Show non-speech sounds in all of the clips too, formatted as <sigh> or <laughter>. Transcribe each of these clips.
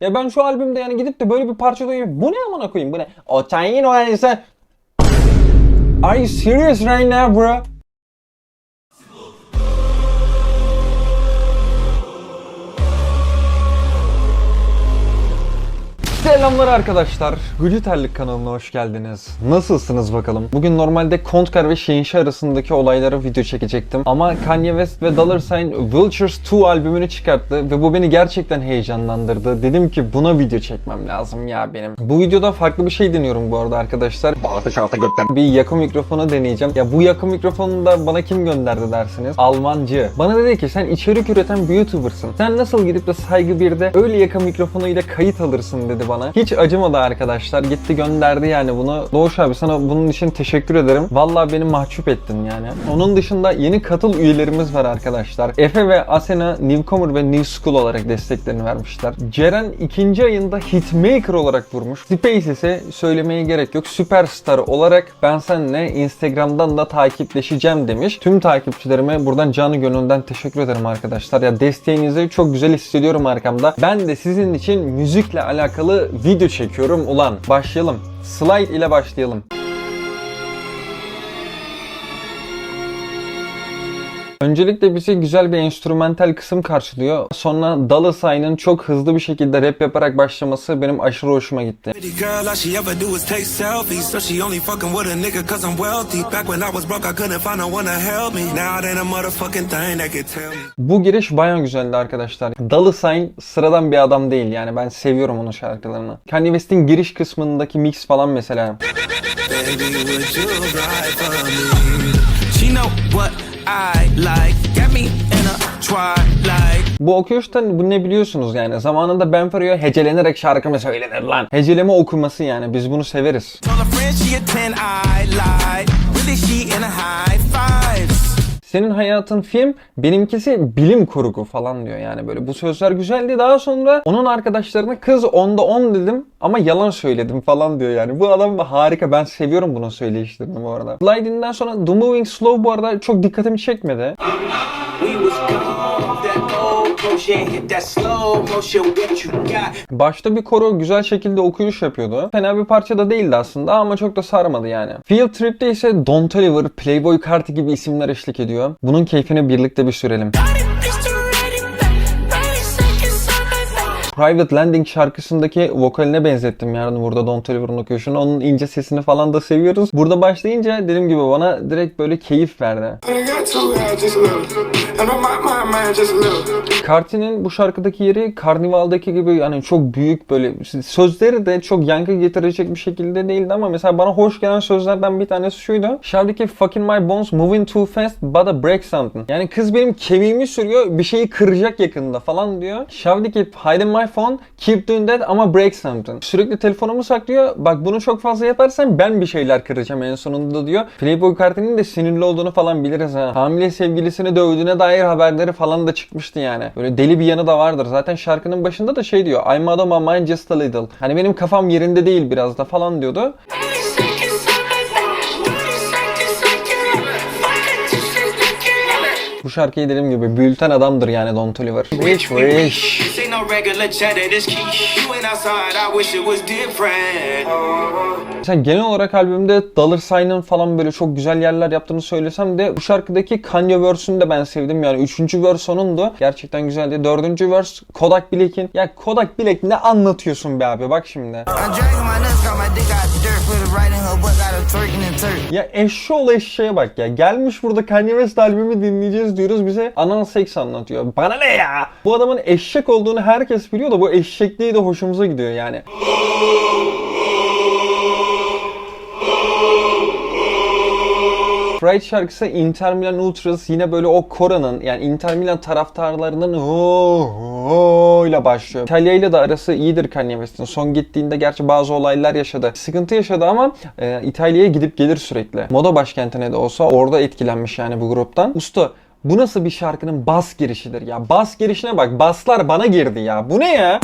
Ya ben şu albümde yani gidip de böyle bir parça duyuyorum. Bu ne amına koyayım bu ne? O tayin o yani sen... Are you serious right now bro? Selamlar arkadaşlar. Gülüterlik kanalına hoş geldiniz. Nasılsınız bakalım? Bugün normalde Kontkar ve Şehinşi arasındaki olaylara video çekecektim. Ama Kanye West ve Dollar Sign Vultures 2 albümünü çıkarttı ve bu beni gerçekten heyecanlandırdı. Dedim ki buna video çekmem lazım ya benim. Bu videoda farklı bir şey deniyorum bu arada arkadaşlar. Bağırtı şartı götten. Bir yakı mikrofonu deneyeceğim. Ya bu yakı mikrofonu da bana kim gönderdi dersiniz? Almancı. Bana dedi ki sen içerik üreten bir YouTuber'sın. Sen nasıl gidip de saygı 1'de öyle yaka mikrofonuyla kayıt alırsın dedi bana. Hiç acımadı arkadaşlar. Gitti gönderdi yani bunu. Doğuş abi sana bunun için teşekkür ederim. Vallahi beni mahcup ettin yani. Onun dışında yeni katıl üyelerimiz var arkadaşlar. Efe ve Asena Newcomer ve New School olarak desteklerini vermişler. Ceren ikinci ayında Hitmaker olarak vurmuş. Space ise söylemeye gerek yok. Süperstar olarak ben seninle Instagram'dan da takipleşeceğim demiş. Tüm takipçilerime buradan canı gönülden teşekkür ederim arkadaşlar. Ya desteğinizi çok güzel hissediyorum arkamda. Ben de sizin için müzikle alakalı video çekiyorum. Ulan başlayalım. Slide ile başlayalım. Öncelikle bizi güzel bir enstrümantal kısım karşılıyor. Sonra Dollar Sign'ın çok hızlı bir şekilde rap yaparak başlaması benim aşırı hoşuma gitti. Bu giriş baya güzeldi arkadaşlar. Dollar Sign sıradan bir adam değil yani ben seviyorum onun şarkılarını. Kanye West'in giriş kısmındaki mix falan mesela. Baby, Bu okuyuştan bu ne biliyorsunuz yani. Zamanında Ben Ferio'ya hecelenerek şarkı mı söylenir lan? Heceleme okuması yani biz bunu severiz. Senin hayatın film, benimkisi bilim kurgu falan diyor yani böyle. Bu sözler güzeldi. Daha sonra onun arkadaşlarına kız onda 10 dedim ama yalan söyledim falan diyor yani. Bu adam harika. Ben seviyorum bunun söyleyişlerini bu arada. Sliding'den sonra The Moving Slow bu arada çok dikkatimi çekmedi. Başta bir koro güzel şekilde okuyuş yapıyordu. Fena bir parça da değildi aslında ama çok da sarmadı yani. Field Trip'te ise Don Toliver, Playboy Carti gibi isimler eşlik ediyor. Bunun keyfini birlikte bir sürelim. Private Landing şarkısındaki vokaline benzettim yani burada Don Toliver'ın okuyuşunu. Onun ince sesini falan da seviyoruz. Burada başlayınca dediğim gibi bana direkt böyle keyif verdi. Carti'nin bu şarkıdaki yeri Karnival'daki gibi yani çok büyük böyle sözleri de çok yankı getirecek bir şekilde değildi ama mesela bana hoş gelen sözlerden bir tanesi şuydu. Şarkıdaki fucking my bones moving too fast but I break something. Yani kız benim kemiğimi sürüyor bir şeyi kıracak yakında falan diyor. Şarkıdaki hide in my phone keep doing that ama break something. Sürekli telefonumu saklıyor. Bak bunu çok fazla yaparsan ben bir şeyler kıracağım en sonunda diyor. Playboy Carti'nin de sinirli olduğunu falan biliriz ha. Hamile sevgilisini dövdüğüne dair haberleri falan da çıkmıştı yani. Böyle deli bir yanı da vardır. Zaten şarkının başında da şey diyor. I'm out of my mind just a little. Hani benim kafam yerinde değil biraz da falan diyordu. Bu şarkıyı dediğim gibi büyülten adamdır yani Don Toliver. Rich Rich. No regular cheddar, this quiche. You outside, I wish it was different. Mesela genel olarak albümde Dollar Sign'ın falan böyle çok güzel yerler yaptığını söylesem de bu şarkıdaki Kanye verse'ünü de ben sevdim yani. Üçüncü verse onundu. Gerçekten güzeldi. Dördüncü verse Kodak Black'in. Ya Kodak Black ne anlatıyorsun be abi bak şimdi. Ya eşşoğlu eşeğe bak ya. Gelmiş burada Kanye West albümü dinleyeceğiz diyoruz bize anal seks anlatıyor. Bana ne ya? Bu adamın eşek olduğunu herkes biliyor da bu eşekliği de hoşumuza gidiyor yani. Fright şarkısı Inter Milan Ultras yine böyle o Kora'nın yani Inter Milan taraftarlarının o ile başlıyor. İtalya ile de arası iyidir Kanye West'in. Son gittiğinde gerçi bazı olaylar yaşadı. Sıkıntı yaşadı ama e, İtalya'ya gidip gelir sürekli. Moda başkentine de olsa orada etkilenmiş yani bu gruptan. Usta bu nasıl bir şarkının bas girişidir ya? Bas girişine bak. Baslar bana girdi ya. Bu ne ya?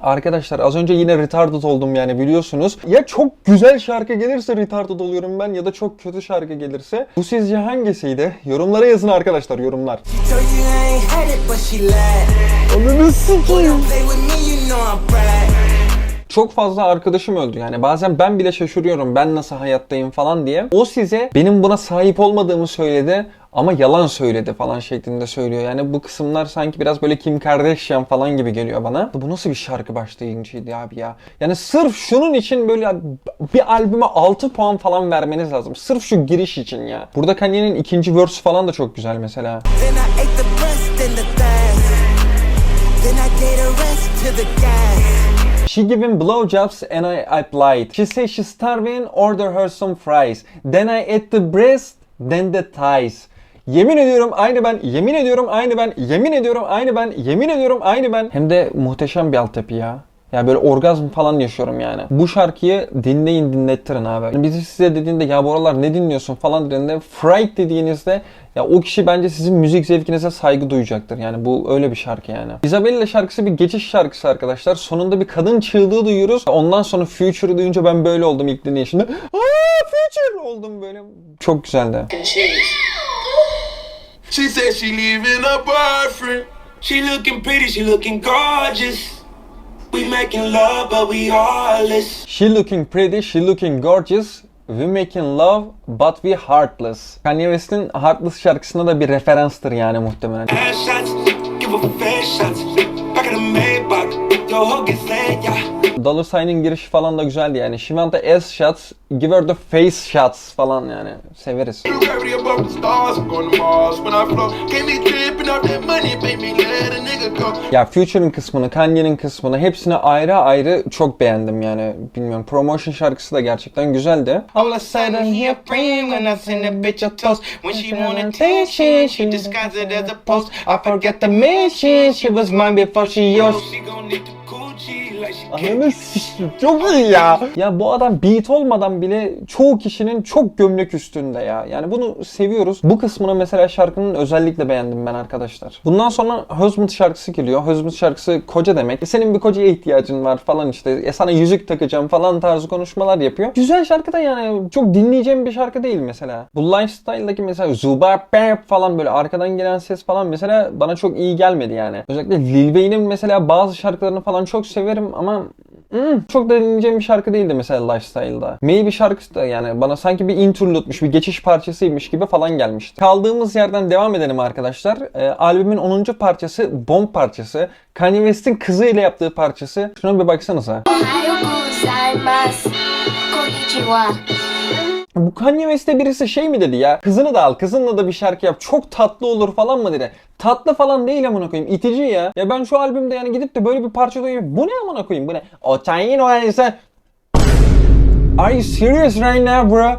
Arkadaşlar az önce yine retarded oldum yani biliyorsunuz. Ya çok güzel şarkı gelirse retarded oluyorum ben ya da çok kötü şarkı gelirse. Bu sizce hangisiydi? Yorumlara yazın arkadaşlar yorumlar. Ananı sikeyim. Çok fazla arkadaşım öldü yani. Bazen ben bile şaşırıyorum ben nasıl hayattayım falan diye. O size benim buna sahip olmadığımı söyledi ama yalan söyledi falan şeklinde söylüyor. Yani bu kısımlar sanki biraz böyle Kim Kardashian falan gibi geliyor bana. Bu nasıl bir şarkı başlayıcıydı abi ya. Yani sırf şunun için böyle bir albüme 6 puan falan vermeniz lazım. Sırf şu giriş için ya. Burada Kanye'nin ikinci verse falan da çok güzel mesela. Then She giving blowjobs and I applied. She say she's starving, order her some fries. Then I ate the breast, then the thighs. Yemin ediyorum aynı ben, yemin ediyorum aynı ben, yemin ediyorum aynı ben, yemin ediyorum aynı ben. Hem de muhteşem bir altyapı ya. Ya böyle orgazm falan yaşıyorum yani. Bu şarkıyı dinleyin dinlettirin abi. Bizi size dediğinde ya bu aralar ne dinliyorsun falan dediğinde Fright dediğinizde ya o kişi bence sizin müzik zevkinize saygı duyacaktır. Yani bu öyle bir şarkı yani. Isabella şarkısı bir geçiş şarkısı arkadaşlar. Sonunda bir kadın çığlığı duyuyoruz. Ondan sonra Future'ı duyunca ben böyle oldum ilk dinleyişimde. <laughs> Aa Future oldum böyle. Çok güzeldi. She said she leaving her boyfriend. She looking pretty, she looking gorgeous. We making love, but we heartless. She looking pretty, she looking gorgeous. We making love but we heartless. Kanye West'in Heartless şarkısına da bir referanstır yani muhtemelen. Dollar Sign'in girişi falan da güzeldi yani. She want the ass shots, give her the face shots falan yani. Severiz. Ya Future'ın kısmını, Kanye'nin kısmını hepsini ayrı ayrı çok beğendim yani. Bilmiyorum. Promotion şarkısı da gerçekten güzeldi. All of a sudden he a friend when I send a bitch a toast. When she want attention, she disguise it as a post. I forget to mention she was mine before she yours. She gon' need the she Ananı s- çok iyi ya. Ya bu adam beat olmadan bile çoğu kişinin çok gömlek üstünde ya. Yani bunu seviyoruz. Bu kısmını mesela şarkının özellikle beğendim ben arkadaşlar. Bundan sonra Husband şarkısı geliyor. Husband şarkısı koca demek. E senin bir kocaya ihtiyacın var falan işte. E sana yüzük takacağım falan tarzı konuşmalar yapıyor. Güzel şarkı da yani çok dinleyeceğim bir şarkı değil mesela. Bu Lifestyle'daki mesela Zuba Bap falan böyle arkadan gelen ses falan mesela bana çok iyi gelmedi yani. Özellikle Lil Wayne'in mesela bazı şarkılarını falan çok severim ama Hmm, çok da dinleyeceğim bir şarkı değildi mesela Lifestyle'da. Maybe şarkısı da yani bana sanki bir interlude'muş, bir geçiş parçasıymış gibi falan gelmişti. Kaldığımız yerden devam edelim arkadaşlar. Ee, albümün 10. parçası Bomb parçası. Kanye West'in kızıyla yaptığı parçası. Şuna bir baksanıza. Bu Kanye West'e birisi şey mi dedi ya? Kızını da al, kızınla da bir şarkı yap. Çok tatlı olur falan mı dedi. Tatlı falan değil amına koyayım. İtici ya. Ya ben şu albümde yani gidip de böyle bir parça duyuyorum. Bu ne amına koyayım? Bu ne? O tayin o yani sen... Are you serious right now bro?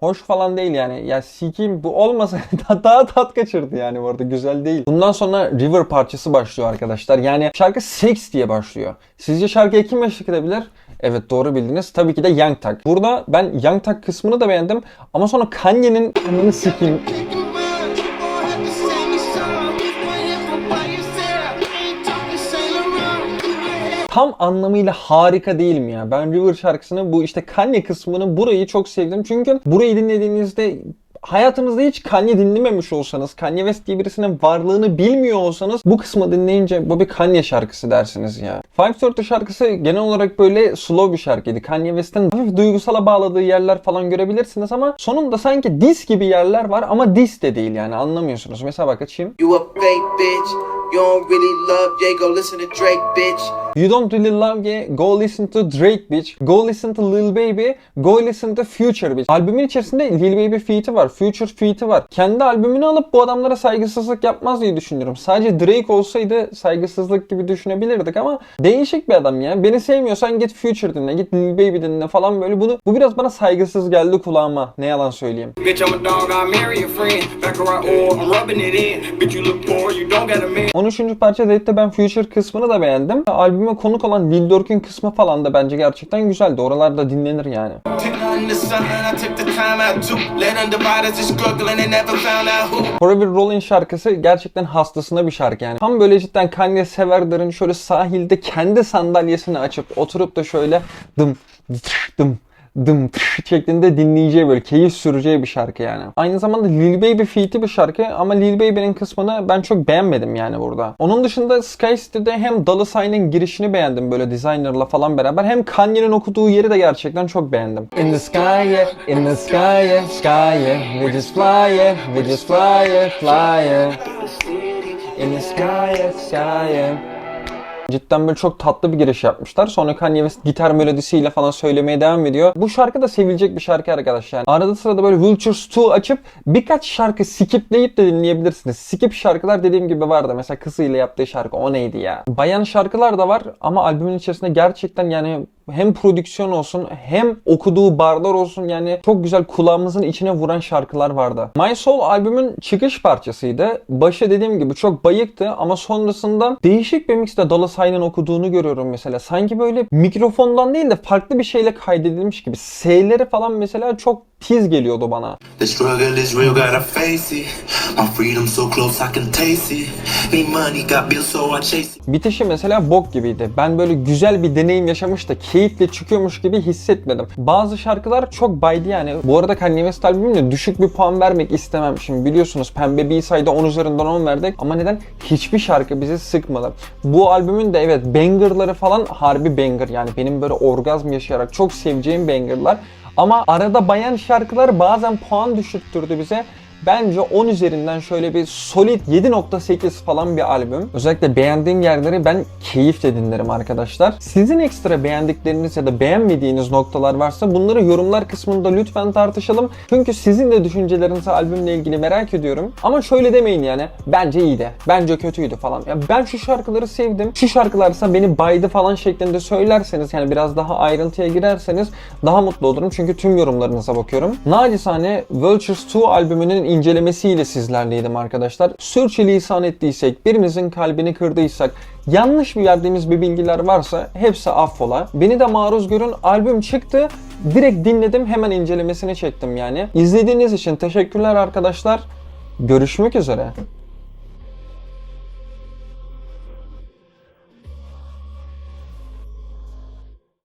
Hoş falan değil yani. Ya sikim bu olmasa <laughs> daha tat kaçırdı yani bu arada güzel değil. Bundan sonra River parçası başlıyor arkadaşlar. Yani şarkı Sex diye başlıyor. Sizce şarkıya kim eşlik edebilir? Evet doğru bildiniz. Tabii ki de Young Thug. Burada ben Young Thug kısmını da beğendim. Ama sonra Kanye'nin anını sikeyim. Tam anlamıyla harika değil mi ya? Ben River şarkısını bu işte Kanye kısmını burayı çok sevdim. Çünkü burayı dinlediğinizde hayatınızda hiç Kanye dinlememiş olsanız, Kanye West diye birisinin varlığını bilmiyor olsanız bu kısmı dinleyince bu bir Kanye şarkısı dersiniz ya. 530 şarkısı genel olarak böyle slow bir şarkıydı. Kanye West'in hafif duygusala bağladığı yerler falan görebilirsiniz ama sonunda sanki diss gibi yerler var ama diss de değil yani anlamıyorsunuz. Mesela bak açayım. You a fake bitch. You don't really love Jay, go listen to Drake, bitch. You don't really love ye, go listen to Drake bitch. Go listen to Lil Baby. Go listen to Future bitch. Albümün içerisinde Lil Baby feat'i var. Future feat'i var. Kendi albümünü alıp bu adamlara saygısızlık yapmaz diye düşünüyorum. Sadece Drake olsaydı saygısızlık gibi düşünebilirdik ama değişik bir adam ya. Beni sevmiyorsan git Future dinle, git Lil Baby dinle falan böyle. Bunu bu biraz bana saygısız geldi kulağıma. Ne yalan söyleyeyim. Bitch, I'm a dog, I marry a friend. Back right or I'm rubbing it in. Bitch, you look poor, you don't got a man. 13. parça Dead'de ben Future kısmını da beğendim. Albümün albüme konuk olan Lil Durk'ün kısmı falan da bence gerçekten güzeldi. Oralarda dinlenir yani. Forever Rolling şarkısı gerçekten hastasına bir şarkı yani. Tam böyle cidden Kanye severlerin şöyle sahilde kendi sandalyesini açıp oturup da şöyle dım dım dım şeklinde dinleyeceği böyle keyif süreceği bir şarkı yani. Aynı zamanda Lil Baby feat'i bir şarkı ama Lil Baby'nin kısmını ben çok beğenmedim yani burada. Onun dışında Sky City'de hem Dalı Sign'in girişini beğendim böyle designer'la falan beraber hem Kanye'nin okuduğu yeri de gerçekten çok beğendim. In the sky in the sky sky we just fly we just fly fly. In the sky sky. Cidden böyle çok tatlı bir giriş yapmışlar. Sonra Kanye West gitar melodisiyle falan söylemeye devam ediyor. Bu şarkı da sevilecek bir şarkı arkadaşlar. Yani arada sırada böyle Vultures 2 açıp birkaç şarkı skipleyip de dinleyebilirsiniz. Skip şarkılar dediğim gibi vardı. Mesela kızıyla yaptığı şarkı o neydi ya? Bayan şarkılar da var ama albümün içerisinde gerçekten yani hem prodüksiyon olsun hem okuduğu barlar olsun yani çok güzel kulağımızın içine vuran şarkılar vardı. My Soul albümün çıkış parçasıydı. Başı dediğim gibi çok bayıktı ama sonrasında değişik bir mixte Dolla Sign'ın okuduğunu görüyorum mesela. Sanki böyle mikrofondan değil de farklı bir şeyle kaydedilmiş gibi. S'leri falan mesela çok tiz geliyordu bana. The struggle is real, gotta face it. My freedom so close, I can taste it. Need money, got bills, so I chase it. Bitişi mesela bok gibiydi. Ben böyle güzel bir deneyim yaşamış da keyifle çıkıyormuş gibi hissetmedim. Bazı şarkılar çok baydı yani. Bu arada Kanye West albümüne düşük bir puan vermek istemem. Şimdi biliyorsunuz Pembe B-Side'a 10 üzerinden 10 verdik. Ama neden? Hiçbir şarkı bizi sıkmadı. Bu albümün de evet bangerları falan harbi banger. Yani benim böyle orgazm yaşayarak çok seveceğim bangerlar. Ama arada bayan şarkılar bazen puan düşürttürdü bize. Bence 10 üzerinden şöyle bir solid 7.8 falan bir albüm. Özellikle beğendiğim yerleri ben keyifle dinlerim arkadaşlar. Sizin ekstra beğendikleriniz ya da beğenmediğiniz noktalar varsa bunları yorumlar kısmında lütfen tartışalım. Çünkü sizin de düşüncelerinizi albümle ilgili merak ediyorum. Ama şöyle demeyin yani bence iyiydi, bence kötüydü falan. Ya ben şu şarkıları sevdim, şu şarkılarsa beni baydı falan şeklinde söylerseniz yani biraz daha ayrıntıya girerseniz daha mutlu olurum. Çünkü tüm yorumlarınıza bakıyorum. Nacizane Vultures 2 albümünün incelemesiyle sizlerleydim arkadaşlar. Sürçülisan ettiysek, birinizin kalbini kırdıysak, yanlış bir verdiğimiz bir bilgiler varsa hepsi affola. Beni de maruz görün. Albüm çıktı. Direkt dinledim. Hemen incelemesini çektim yani. İzlediğiniz için teşekkürler arkadaşlar. Görüşmek üzere.